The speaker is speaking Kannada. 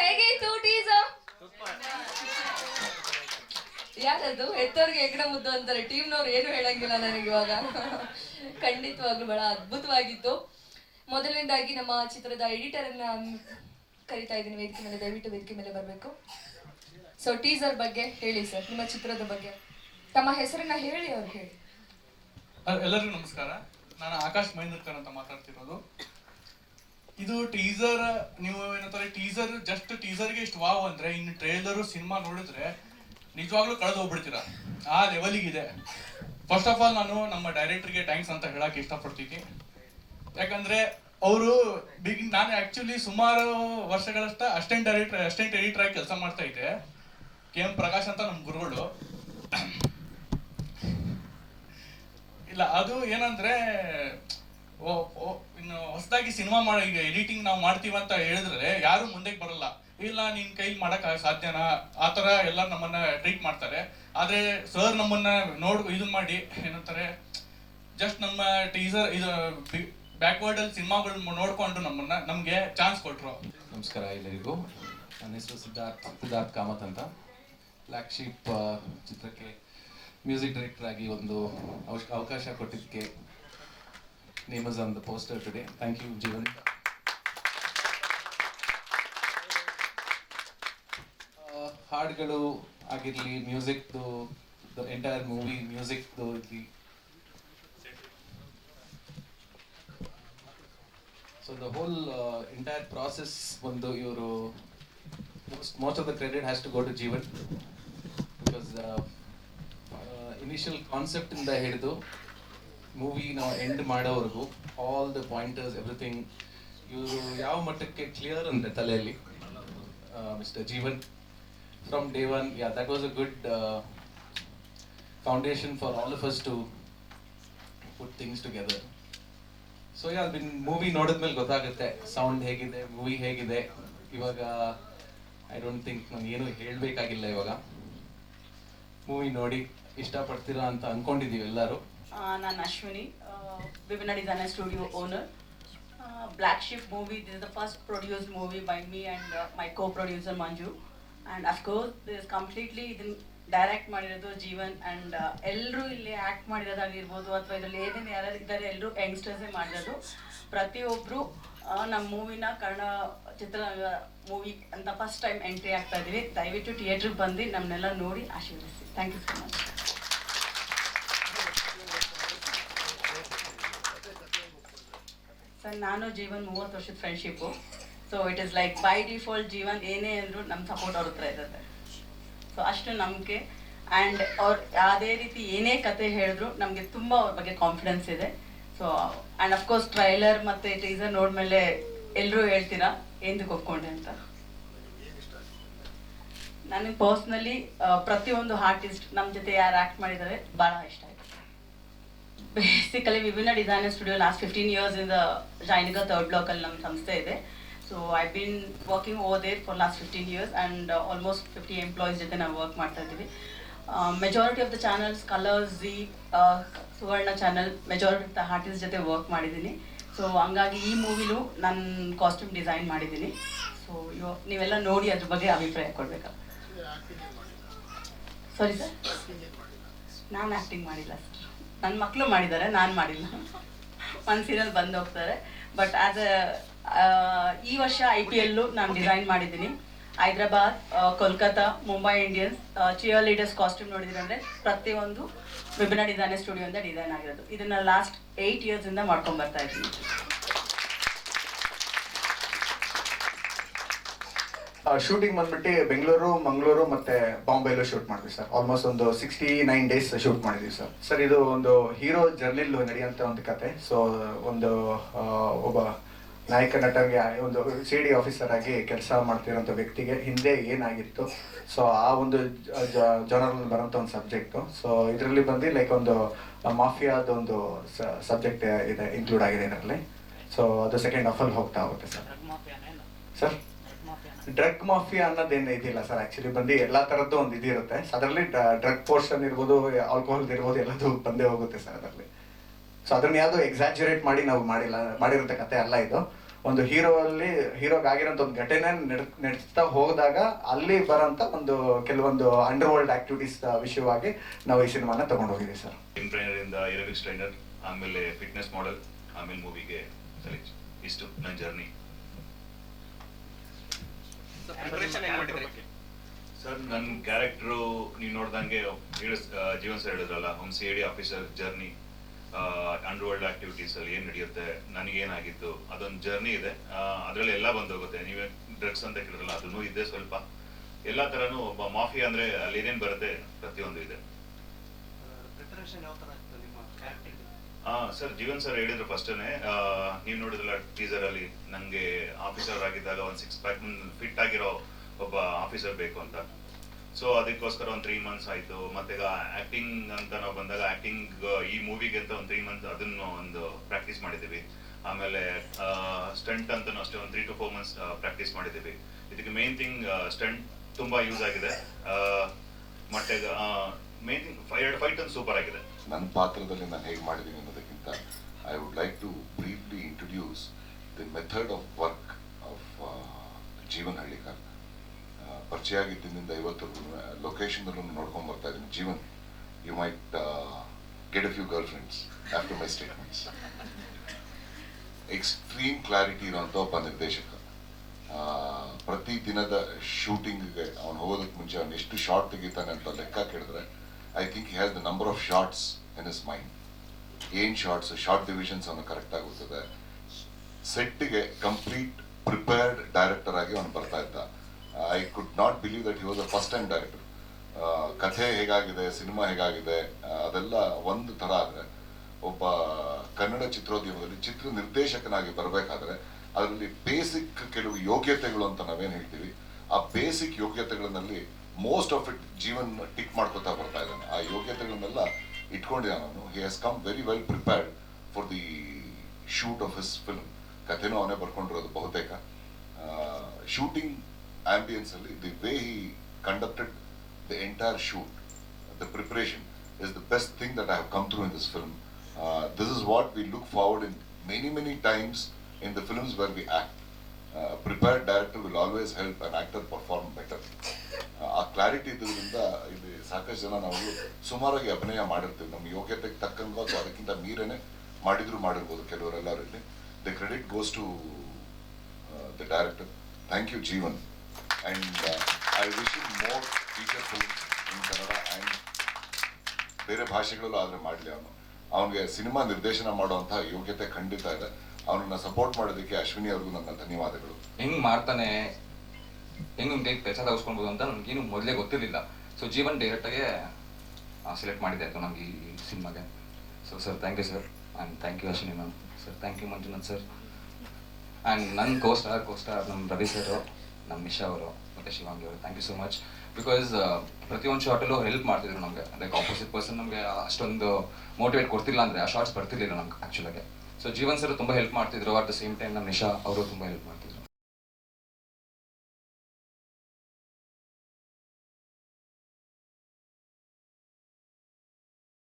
ಹೇಗಿತ್ತು ಟೀಸರ್ ಯಾರದು? ಎತ್ತವ್ರಿಗೆ ಹೆಗ್ಣ ಮುದ್ದು ಅಂತಾರೆ. ಟೀಮ್ನವ್ರು ಏನು ಹೇಳಂಗಿಲ್ಲ ನನಗೆ ಇವಾಗ. ಖಂಡಿತವಾಗ್ಲೂ ಬಹಳ ಅದ್ಭುತವಾಗಿತ್ತು. ಮೊದಲನೇದಾಗಿ ನಮ್ಮ ಚಿತ್ರದ ಎಡಿಟರ್ ಅನ್ನ ಕರಿತಾ ಇದ್ದೀನಿ. ವೇದಿಕೆ ಮೇಲೆ, ದಯವಿಟ್ಟು ವೇದಿಕೆ ಮೇಲೆ ಬರಬೇಕು. ಸೊ ಟೀಸರ್ ಬಗ್ಗೆ ಹೇಳಿ ಸರ್ ನಿಮ್ಮ ಚಿತ್ರದ ಬಗ್ಗೆ. ತಮ್ಮ ಹೆಸರನ್ನ ಹೇಳಿ ಅವ್ರು ಹೇಳಿ. ಎಲ್ಲರಿಗೂ ನಮಸ್ಕಾರ. ನಾನು ಆಕಾಶ್ ಮಹೇಂದ್ರಕರ್ ಅಂತ ಮಾತಾಡ್ತಿರೋದು. ಇದು ಟೀಸರ್ ನೀವು ಏನಂತಾರೆ ಟೀಸರ್ ಜಸ್ಟ್ ಟೀಸರ್ಗೆ ಇಷ್ಟು ವಾವ್ ಅಂದ್ರೆ, ಇನ್ನು ಟ್ರೇಲರು ಸಿನಿಮಾ ನೋಡಿದ್ರೆ ನಿಜವಾಗ್ಲೂ ಕಳೆದು ಹೋಗ್ಬಿಡ್ತೀರಾ. ಆ ಲೆವೆಲಿಗಿದೆ ಫಸ್ಟ್ ಆಫ್ ಆಲ್ ನಾನು ನಮ್ಮ ಡೈರೆಕ್ಟರ್ಗೆ ಥ್ಯಾಂಕ್ಸ್ ಅಂತ ಹೇಳಕ್ ಇಷ್ಟಪಡ್ತೀನಿ. ಯಾಕಂದ್ರೆ, ಅವರು ಬಿಗ್ ನಾನು ಆಕ್ಚುಲಿ ಸುಮಾರು ವರ್ಷಗಳಷ್ಟ ಅಸ್ಟೆಂಟ್ ಡೈರೆಕ್ಟರ್ ಅಸ್ಟೆಂಟ್ ಎಡಿಟರ್ ಆಗಿ ಕೆಲಸ ಮಾಡ್ತಾ ಇದ್ದೆ. ಕೆ ಎಂ ಪ್ರಕಾಶ್ ಅಂತ ನಮ್ಮ ಗುರುಗಳು. ಇಲ್ಲ, ಅದು ಏನಂದ್ರೆ ಇನ್ನು ಹೊಸದಾಗಿ ಸಿನಿಮಾ ಮಾಡ ಈಗ ಎಡಿಟಿಂಗ್ ನಾವು ಮಾಡ್ತೀವಿ ಅಂತ ಹೇಳಿದ್ರೆ ಯಾರು ಮುಂದಕ್ಕೆ ಬರಲ್ಲ. ಇಲ್ಲ, ನಿನ್ ಕೈಲಿ ಮಾಡಕ್ ಸಾಧ್ಯನಾ? ಆ ತರ ಎಲ್ಲ ನಮ್ಮನ್ನ ಟ್ರೀಟ್ ಮಾಡ್ತಾರೆ. ಆದ್ರೆ ಸರ್ ನಮ್ಮನ್ನ ನೋಡ್ ಇದು ಮಾಡಿ ಏನಂತಾರೆ ಜಸ್ಟ್ ನಮ್ಮ ಟೀಸರ್ ಇದು ಬ್ಯಾಕ್ವರ್ಡ್ ಅಲ್ಲಿ ಸಿನಿಮಾಗಳು ನೋಡ್ಕೊಂಡು ನಮ್ಮನ್ನ ನಮ್ಗೆ ಚಾನ್ಸ್ ಕೊಟ್ರು. ನಮಸ್ಕಾರ ಎಲ್ಲರಿಗೂ. ನನ್ನ ಹೆಸರು ಸಿದ್ಧಾರ್ಥ್ ಸಿದ್ಧಾರ್ಥ್ ಕಾಮತ್ ಅಂತ. ಫ್ಲಾಗ್ಶಿಪ್ ಶೀಪ್ ಚಿತ್ರಕ್ಕೆ ಮ್ಯೂಸಿಕ್ ಡೈರೆಕ್ಟರ್ ಆಗಿ ಒಂದು ಅವಕಾಶ ಕೊಟ್ಟಿದ್ದಕ್ಕೆ names on the poster today thank you Jeevan ಆ, ಹಾಡುಗಳು ಆಗಿರಲಿ ಮ್ಯೂಸಿಕ್ದು ದ ಎಂಟೈರ್ ಮೂವಿ ಮ್ಯೂಸಿಕ್ದು ಇರಲಿ. So the whole entire process ಒಂದು ಇವರು most of the credit has to go to Jeevan because initial concept ಇಂದ ಹಿಡಿದು ಮೂವಿ ನಾವು ಎಂಡ್ ಮಾಡೋವರೆಗೂ ಆಲ್ ದ ಪಾಯಿಂಟರ್ಸ್ ಎವ್ರಿಥಿಂಗ್ ಇವರು ಯಾವ ಮಟ್ಟಕ್ಕೆ ಕ್ಲಿಯರ್ ಅಂದರೆ ತಲೆಯಲ್ಲಿ? Mister Jeevan from day one yeah that was a good foundation for all of us to put things together so yeah bin movie ನೋಡಿದ್ಮೇಲೆ ಗೊತ್ತಾಗುತ್ತೆ. ಸೌಂಡ್ ಹೇಗಿದೆ ಮೂವಿ ಹೇಗಿದೆ. ಇವಾಗ ಐ ಡೋಂಟ್ ಥಿಂಕ್ ನಾನು ಏನು ಹೇಳಬೇಕಾಗಿಲ್ಲ ಇವಾಗ. ಮೂವಿ ನೋಡಿ ಇಷ್ಟಪಡ್ತೀರಾ ಅಂತ ಅಂದ್ಕೊಂಡಿದ್ದೀವಿ ಎಲ್ಲರೂ. ನಾನು Ashwini. Vibhinna designer studio owner black shift movie this the first produce movie by me and my co producer Manju and of course this completely ಇದನ್ನ ಡೈರೆಕ್ಟ್ ಮಾಡಿರೋದು ಜೀವನ್ ಆ್ಯಂಡ್ ಎಲ್ಲರೂ ಇಲ್ಲಿ ಆ್ಯಕ್ಟ್ ಮಾಡಿರೋದಾಗಿರ್ಬೋದು ಅಥವಾ ಇದರಲ್ಲಿ ಏನೇನು ಯಾರು ಇದ್ದಾರೆ ಎಲ್ಲರೂ ಯಂಗ್ಸ್ಟರ್ಸೇ ಮಾಡಿರೋದು. ಪ್ರತಿಯೊಬ್ಬರು ನಮ್ಮ ಮೂವಿನ ಕನ್ನಡ ಚಿತ್ರರಂಗ ಮೂವಿ ಅಂತ ಫಸ್ಟ್ ಟೈಮ್ ಎಂಟ್ರಿ ಆಗ್ತಾ ಇದ್ದೀವಿ ದಯವಿಟ್ಟು ಥಿಯೇಟ್ರಿಗೆ ಬಂದು ನಮ್ಮನ್ನೆಲ್ಲ ನೋಡಿ ಆಶೀರ್ವದಿಸಿ. Thank you so much sir ನಾನು ಜೀವನ್ ಮೂವತ್ತು ವರ್ಷದ friendship so it is like by default Jeevan ಏನೇ ಅಂದರೂ ನಮ್ಮ ಸಪೋರ್ಟ್ ಅವ್ರ ಹತ್ರ ಇರುತ್ತೆ. ಸೊ ಅಷ್ಟು ನಂಬಿಕೆ. ಆ್ಯಂಡ್ ಅವ್ರು ಯಾವುದೇ ರೀತಿ ಏನೇ ಕತೆ ಹೇಳಿದ್ರು ನಮಗೆ ತುಂಬ ಅವ್ರ ಬಗ್ಗೆ ಕಾನ್ಫಿಡೆನ್ಸ್ ಇದೆ. So and of course trailer ಮತ್ತು ಟೀಸರ್ ನೋಡ್ಮೇಲೆ ಎಲ್ಲರೂ ಹೇಳ್ತೀರಾ ಎಂದಕ್ಕೆ ಒಪ್ಕೊಂಡೆ ಅಂತ? ನನಗೆ ಪರ್ಸ್ನಲಿ ಪ್ರತಿಯೊಂದು ಆರ್ಟಿಸ್ಟ್ ನಮ್ಮ ಜೊತೆ ಯಾರು ಆ್ಯಕ್ಟ್ ಮಾಡಿದ್ದಾರೆ ಭಾಳ ಇಷ್ಟ ಆಯಿತು. Basically Vibhinna designer studio last fifteen years ಇಂದ ಜೈನಿಗ ಥರ್ಡ್ ಬ್ಲಾಕಲ್ಲಿ ನಮ್ಮ ಸಂಸ್ಥೆ ಇದೆ. So I been working oh there for last fifteen years and almost fifty employees ಜೊತೆ ನಾವು ವರ್ಕ್ ಮಾಡ್ತಾ ಇದ್ದೀವಿ. Majority of the channels Colors Zee Suvarna channel majority of the artist ಜೊತೆ ವರ್ಕ್ ಮಾಡಿದ್ದೀನಿ. ಸೊ ಹಂಗಾಗಿ ಈ ಮೂವಿಲು ನಾನು ಕಾಸ್ಟ್ಯೂಮ್ ಡಿಸೈನ್ ಮಾಡಿದ್ದೀನಿ. ಸೊ ಇವ ನೀವೆಲ್ಲ ನೋಡಿ ಅದ್ರ ಬಗ್ಗೆ ಅಭಿಪ್ರಾಯ ಕೊಡಬೇಕು? ಸಾರಿ ಸರ್ ನಾನು ಆ್ಯಕ್ಟಿಂಗ್ ಮಾಡಿಲ್ಲ ಸರ್ ನನ್ನ ಮಕ್ಕಳು ಮಾಡಿದ್ದಾರೆ ನಾನು ಮಾಡಿಲ್ಲ. ಒಂದು ಸೀರಿಯಲ್ ಬಂದು ಹೋಗ್ತಾರೆ. ಬಟ್ ಆಸ್ ಈ ವರ್ಷ ಐ ಪಿ ಎಲ್ಲು ನಾನು ಡಿಸೈನ್ ಮಾಡಿದ್ದೀನಿ. Hyderabad Kolkata Mumbai Indians cheerleaders costume ನೋಡಿದ್ರೆ ಅಂದರೆ ಪ್ರತಿಯೊಂದು ವಿಭಿನ್ನ ಡಿಸೈನರ್ ಸ್ಟುಡಿಯೋಯಿಂದ ಡಿಸೈನ್ ಆಗಿರೋದು. ಇದನ್ನು ಲಾಸ್ಟ್ ಏಯ್ಟ್ ಇಯರ್ಸಿಂದ ಮಾಡ್ಕೊಂಡು ಬರ್ತಾ ಇದ್ದೀನಿ. ಶೂಟಿಂಗ್ ಬಂದ್ಬಿಟ್ಟು ಬೆಂಗಳೂರು ಮಂಗಳೂರು ಮತ್ತೆ ಬಾಂಬೆಲ್ಲೂ ಶೂಟ್ ಮಾಡಿದ್ವಿ ಸರ್. ಆಲ್ಮೋಸ್ಟ್ ಒಂದು ಸಿಕ್ಸ್ಟಿ ನೈನ್ ಡೇಸ್ ಶೂಟ್ ಮಾಡಿದ್ವಿ ಸರ್. ಸರ್ ಇದು ಒಂದು ಹೀರೋ ಜರ್ನಿಲ್ ನಡೆಯುವಂತ ಒಂದು ಕತೆ. ಸೊ ಒಂದು ಒಬ್ಬ ನಾಯಕ ನಟನ್ಗೆ ಒಂದು ಸಿ ಡಿ ಆಫೀಸರ್ ಆಗಿ ಕೆಲಸ ಮಾಡ್ತಿರೋಂಥ ವ್ಯಕ್ತಿಗೆ ಹಿಂದೆ ಏನಾಗಿತ್ತು? ಸೊ ಆ ಒಂದು ಜನರಲ್ ಬರೋಂಥ ಒಂದು ಸಬ್ಜೆಕ್ಟು ಸೊ ಇದರಲ್ಲಿ ಬಂದು ಲೈಕ್ ಒಂದು ಮಾಫಿಯಾದ ಒಂದು ಸಬ್ಜೆಕ್ಟ್ ಇದೆ ಇನ್ಕ್ಲೂಡ್ ಆಗಿದೆ ಇದರಲ್ಲಿ. ಸೊ ಅದು ಸೆಕೆಂಡ್ ಹಾಫಲ್ಲಿ ಹೋಗ್ತಾ ಹೋಗುತ್ತೆ ಸರ್. ಸರ್? ಡ್ರಗ್ ಮಾಫಿಯಾ ಅನ್ನೋದೇನು ಇದಿಲ್ಲ ಸರ್ ಆಕ್ಚುಲಿ ಬಂದು ಎಲ್ಲಾ ತರದ್ದು ಒಂದು ಇದಿರುತ್ತೆ ಅದರಲ್ಲಿ ಡ್ರಗ್ ಪೋರ್ಷನ್ ಇರ್ಬೋದು ಆಲ್ಕೋಹಾಲ್ ಇರ್ಬೋದು, ಎಲ್ಲದು ಬಂದೇ ಹೋಗುತ್ತೆ ಸರ್ ಅದರಲ್ಲಿ. ಸೊ ಅದನ್ನ ಯಾವುದು ಎಕ್ಸಾಜುರೇಟ್ ಮಾಡಿ ನಾವು ಮಾಡಿಲ್ಲ ಮಾಡಿರೋಂಥ ಕತೆ ಅಲ್ಲ ಇದು. ಒಂದು ಹೀರೋ ಅಲ್ಲಿ ಹೀರೋಗೆ ಆಗಿರೋಂಥ ಒಂದು ಘಟನೆ ನಡ್, ನಡೆಸ್ತಾ ಹೋದಾಗ ಅಲ್ಲಿ ಬರೋಂಥ ಒಂದು ಕೆಲವೊಂದು ಅಂಡರ್ ವರ್ಲ್ಡ್ ಆಕ್ಟಿವಿಟೀಸ್ ವಿಷಯವಾಗಿ ನಾವು ಈ ಸಿನಿಮಾನ ತಗೊಂಡು ಹೋಗಿದ್ದೀವಿ ಸರ್ ಟ್ರೈನರ್ ಇಂದ ಏರೋಬಿಕ್ಸ್ ಟ್ರೈನರ್ ಆಮೇಲೆ ಫಿಟ್ನೆಸ್ ಮಾಡೆಲ್ ಆಮೇಲೆ ಮೂವಿಗೆ ಇಷ್ಟು ನನ್ನ ಜರ್ನಿ ಸರ್ ನನ್ನ ಕ್ಯಾರೆಕ್ಟ್ರು ನೀವು ನೋಡ್ದಂಗೆ ಜೀವನ್ ಸರ್ ಹೇಳಿದ್ರಲ್ಲ home C D officer journey underworld activities ಅಲ್ಲಿ ಏನ್ ನಡೆಯುತ್ತೆ ನನಗೇನಾಗಿತ್ತು ಅದೊಂದು ಜರ್ನಿ ಇದೆ. ಅದರಲ್ಲಿ ಎಲ್ಲ ಬಂದು ಹೋಗುತ್ತೆ ನೀವೇ ಡ್ರಗ್ಸ್ ಅಂತ ಕೇಳಿದ್ರಲ್ಲ ಅದನ್ನು ಇದೆ ಸ್ವಲ್ಪ. ಎಲ್ಲಾ ತರನು ಒಬ್ಬ ಮಾಫಿಯಾ ಅಂದ್ರೆ ಅಲ್ಲಿ ಏನೇನ್ ಬರುತ್ತೆ ಪ್ರತಿಯೊಂದು ಇದೆ. ಪ್ರಿಪರೇಷನ್ ಯಾವ ತರ ನಿಮ್ಮ ಕ್ಯಾರೆಕ್ಟರ್ ಹಾ ಸರ್ ಜೀವನ್ ಸರ್ ಹೇಳಿದ್ರು ಫಸ್ಟ್ ನೀವು ನೋಡಿದ್ರಲ್ಲ ಟೀಸರ್ ಅಲ್ಲಿ ನಂಗೆ ಆಫೀಸರ್ ಆಗಿದ್ದಾಗ ಒಂದು ಸಿಕ್ಸ್ ಪ್ಯಾಕ್ ಫಿಟ್ ಆಗಿರೋ ಒಬ್ಬ ಆಫೀಸರ್ ಬೇಕು ಅಂತ. ಸೊ ಅದಕ್ಕೋಸ್ಕರ ಒಂದು ತ್ರೀ ಮಂತ್ಸ್ ಆಯ್ತು. ಮತ್ತೆ ಆಕ್ಟಿಂಗ್ ಅಂತ ನಾವು ಬಂದಾಗ ಆಕ್ಟಿಂಗ್ ಈ ಮೂವಿಗೆ ಅಂತ ಒಂದು ತ್ರೀ ಮಂತ್ ಅದನ್ನು ಒಂದು ಪ್ರಾಕ್ಟೀಸ್ ಮಾಡಿದ್ದೀವಿ. ಆಮೇಲೆ ಸ್ಟಂಟ್ ಅಂತ ಅಷ್ಟೇ ಒಂದು three to four months practice ಮಾಡಿದ್ದೀವಿ. ಇದಕ್ಕೆ ಮೇನ್ ಥಿಂಗ್ ಸ್ಟಂಟ್ ತುಂಬಾ ಯೂಸ್ ಆಗಿದೆ. ಆ, ಮತ್ತೆ ಮೇನ್ ಥಿಂಗ್ ಫೈಟ್ ಅಂತ ಸೂಪರ್ ಆಗಿದೆ. ನನ್ನ ಪಾತ್ರದಲ್ಲಿ ನಾನು ಹೇಗೆ ಮಾಡಿದ್ದೀನಿ ಅನ್ನೋದಕ್ಕಿಂತ I would like to briefly introduce the method of work of Jeevan Hallikar ಪರಿಚಯ ಆಗಿದ್ದಿಂದ ಇವತ್ತು ಲೊಕೇಶನ್ದಲ್ಲೂ ನೋಡ್ಕೊಂಡು ಬರ್ತಾ ಇದ್ದೀನಿ. Jeevan you might get a few girlfriends after my statements extreme clarity ಇರುವಂಥ ಒಬ್ಬ ನಿರ್ದೇಶಕ. ಪ್ರತಿ ದಿನದ ಶೂಟಿಂಗ್ಗೆ ಅವನು ಹೋಗೋದಕ್ಕೆ ಮುಂಚೆ ಅವನು ಎಷ್ಟು ಶಾರ್ಟ್ ತೆಗಿತಾನೆ ಅಂತ ಲೆಕ್ಕ ಕೇಳಿದ್ರೆ I think has the number of shots in his mind ಏನ್ ಶಾರ್ಟ್ಸ್ ಶಾರ್ಟ್ ಡಿವಿಷನ್ಸ್ ಅನ್ನು ಕರೆಕ್ಟ್ ಆಗುತ್ತದೆ ಸೆಟ್ಗೆ ಕಂಪ್ಲೀಟ್ ಪ್ರಿಪೇರ್ಡ್ ಡೈರೆಕ್ಟರ್ ಆಗಿ ಅವನು ಬರ್ತಾ ಇದ್ದ. I could not believe that he was a first time director ಕಥೆ ಹೇಗಾಗಿದೆ, ಸಿನಿಮಾ ಹೇಗಾಗಿದೆ ಅದೆಲ್ಲ ಒಂದು ತರ ಆದರೆ, ಒಬ್ಬ ಕನ್ನಡ ಚಿತ್ರೋದ್ಯಮದಲ್ಲಿ ಚಿತ್ರ ನಿರ್ದೇಶಕನಾಗಿ ಬರಬೇಕಾದ್ರೆ, ಅದರಲ್ಲಿ ಬೇಸಿಕ್ ಕೆಲವು ಯೋಗ್ಯತೆಗಳು ಅಂತ ನಾವೇನು ಹೇಳ್ತೀವಿ, ಆ basic ಯೋಗ್ಯತೆಗಳಲ್ಲಿ most of it Jeevan tick ಮಾಡ್ಕೊತಾ ಬರ್ತಾ ಇದ್ದಾನೆ. ಆ ಯೋಗ್ಯತೆಗಳನ್ನೆಲ್ಲ ಇಟ್ಕೊಂಡಿದ್ದಾನೆ ಅವನು he has come very well prepared for the shoot of his film ಕಥೆನೂ ಅವನೇ ಬರ್ಕೊಂಡಿರೋದು ಬಹುತೇಕ ಶೂಟಿಂಗ್ ಆಂಬಿಯನ್ಸ್ ಅಲ್ಲಿ the way he conducted the entire shoot the preparation is the best thing that I have come through in this film. Uh, this is what we look forward in many, many times in the films where we act. Uh, a prepared director will always help an clarity ಇದ್ರಿಂದ ಇಲ್ಲಿ ಸಾಕಷ್ಟು ಜನ ನಾವು ಸುಮಾರಾಗಿ ಅಭಿನಯ ಮಾಡಿರ್ತೀವಿ. ನಮ್ಮ ಯೋಗ್ಯತೆಗೆ ತಕ್ಕಂಗ ಅಥವಾ ಅದಕ್ಕಿಂತ ಮೀರೇನೆ ಮಾಡಿದ್ರು ಮಾಡಿರ್ಬೋದು ಕೆಲವರೆಲ್ಲರೂ ಇಲ್ಲಿ. The credit goes to the director thank you Jeevan and I wish you more feature films in Kannada and ಬೇರೆ ಭಾಷೆಗಳಲ್ಲೂ ಆದರೆ ಮಾಡಲಿ ಅವನು. ಅವನಿಗೆ ಸಿನಿಮಾ ನಿರ್ದೇಶನ ಮಾಡುವಂತಹ ಯೋಗ್ಯತೆ ಖಂಡಿತ ಇದೆ. ಅವನನ್ನ ಸಪೋರ್ಟ್ ಮಾಡೋದಕ್ಕೆ ಅಶ್ವಿನಿ ಅವ್ರಿಗೂ ನನ್ನ ಧನ್ಯವಾದಗಳು. ಹೆಂಗ್ ಮಾಡ್ತಾನೆ ಹೆಂಗ್ ಕೆಲಸ ತಗಿಸ್ಕೊಳ್ಬೋದು ಅಂತ ನನಗೇನು ಮೊದಲೇ ಗೊತ್ತಿರಲಿಲ್ಲ. ಸೊ ಜೀವನ್ ಡೈರೆಕ್ಟಾಗೆ ಸೆಲೆಕ್ಟ್ ಮಾಡಿದೆ ಆಯ್ತು ನಮ್ಗೆ ಈ ಸಿನಿಮಾಗೆ. So sir thank you sir and thank you Ashwini ma'am sir thank you Manjunath sir and ನನ್ನ ಕೋಸ್ಟಾರ್ ಕೋಸ್ಟಾರ್ ನಮ್ಮ ರವಿ ಸರ್ ನಮ್ಮ ನಿಶಾ ಅವರು, ಮತ್ತು ಶಿವಾಂಗಿ ಅವರು. Thank you so much because ಪ್ರತಿಯೊಂದು ಶಾರ್ಟಲ್ಲೂ ಹೆಲ್ಪ್ ಮಾಡ್ತಿದ್ರು ನಮಗೆ. ಲೈಕ್ ಆಪೋಸಿಟ್ ಪರ್ಸನ್ ನಮಗೆ ಅಷ್ಟೊಂದು ಮೋಟಿವೇಟ್ ಕೊಡ್ತಿಲ್ಲ ಅಂದರೆ, ಆ ಶಾರ್ಟ್ಸ್ ಬರ್ತಿರ್ಲಿಲ್ಲ ನಮ್ಗೆ ಆ್ಯಕ್ಚುಲಾಗೆ ಸೊ ಜೀವನ್ ಸರ್ ತುಂಬ ಹೆಲ್ಪ್ ಮಾಡ್ತಿದ್ರು. ಅಟ್ ದ ಸೇಮ್ ಟೈಮ್ ನಮ್ಮ ನಿಶಾ ಅವರು ತುಂಬ ಹೆಲ್ಪ್ ಮಾಡ್ತಿದ್ರು.